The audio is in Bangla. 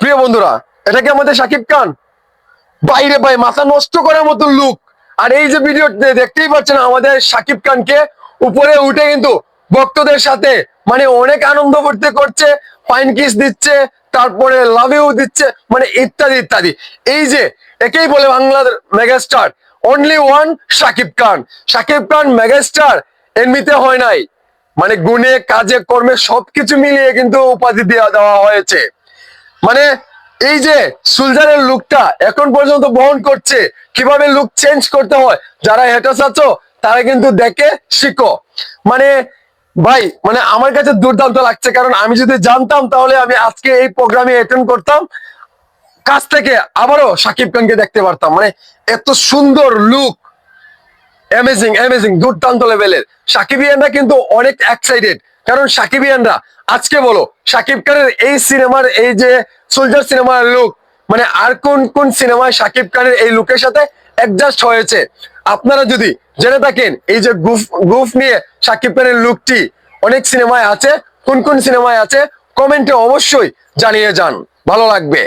প্রিয় বন্ধুরা, এটা কি আমাদের সাকিব খান? বাইরে ভাই, মাথা নষ্ট করার মতো লুক আর এই যে ভিডিও দেখতেই পাচ্ছেন আমাদের সাকিব খানকে উপরে উঠে কিন্তু ভক্তদের সাথে মানে অনেক আনন্দ করতে করছে ফাইন কিস দিচ্ছে, তারপরে লাভ ইউ দিচ্ছে মানে ইত্যাদি ইত্যাদি। এই যে, একেই বলে বাংলার megastar only one Shakib Khan Shakib Khan megastar এমনিতে হয় নাই। মানে গুণে, কাজে, কর্মে সবকিছু মিলিয়ে কিন্তু উপাধি দেওয়া দেওয়া হয়েছে। মানে এই যে সুলজারের লুকটা এখন পর্যন্ত বহন করছে, কীভাবে লুক চেঞ্জ করতে হয়, যারা হেটাস আছো, তারা কিন্তু দেখে শিখো। মানে ভাই মানে আমার কাছে দুর্দান্ত লাগছে, কারণ আমি যদি জানতাম তাহলে আমি আজকে এই প্রোগ্রামে অ্যাটেন্ড করতাম। কাছ থেকে আবারও সাকিব খানকে দেখতে পারতাম। মানে এত সুন্দর লুক অ্যামেজিং অ্যামেজিং দুর্দান্ত লেভেলের সাকিবিয়ানরা কিন্তু অনেক এক্সাইটেড কারণ সাকিবিয়ানরা, আজকে বলো, সাকিব খানের এই সিনেমার এই যে সোলজার সিনেমার লুক মানে আর কোন কোন সিনেমায় সাকিব খানের এই লুকের সাথে অ্যাডজাস্ট হয়েছে? আপনারা যদি জেনে থাকেন, এই যে গুফ গুফ নিয়ে সাকিব খানের লুকটি অনেক সিনেমায় আছে, কোন কোন সিনেমায় আছে কমেন্টে অবশ্যই জানিয়ে যান। ভালো লাগবে।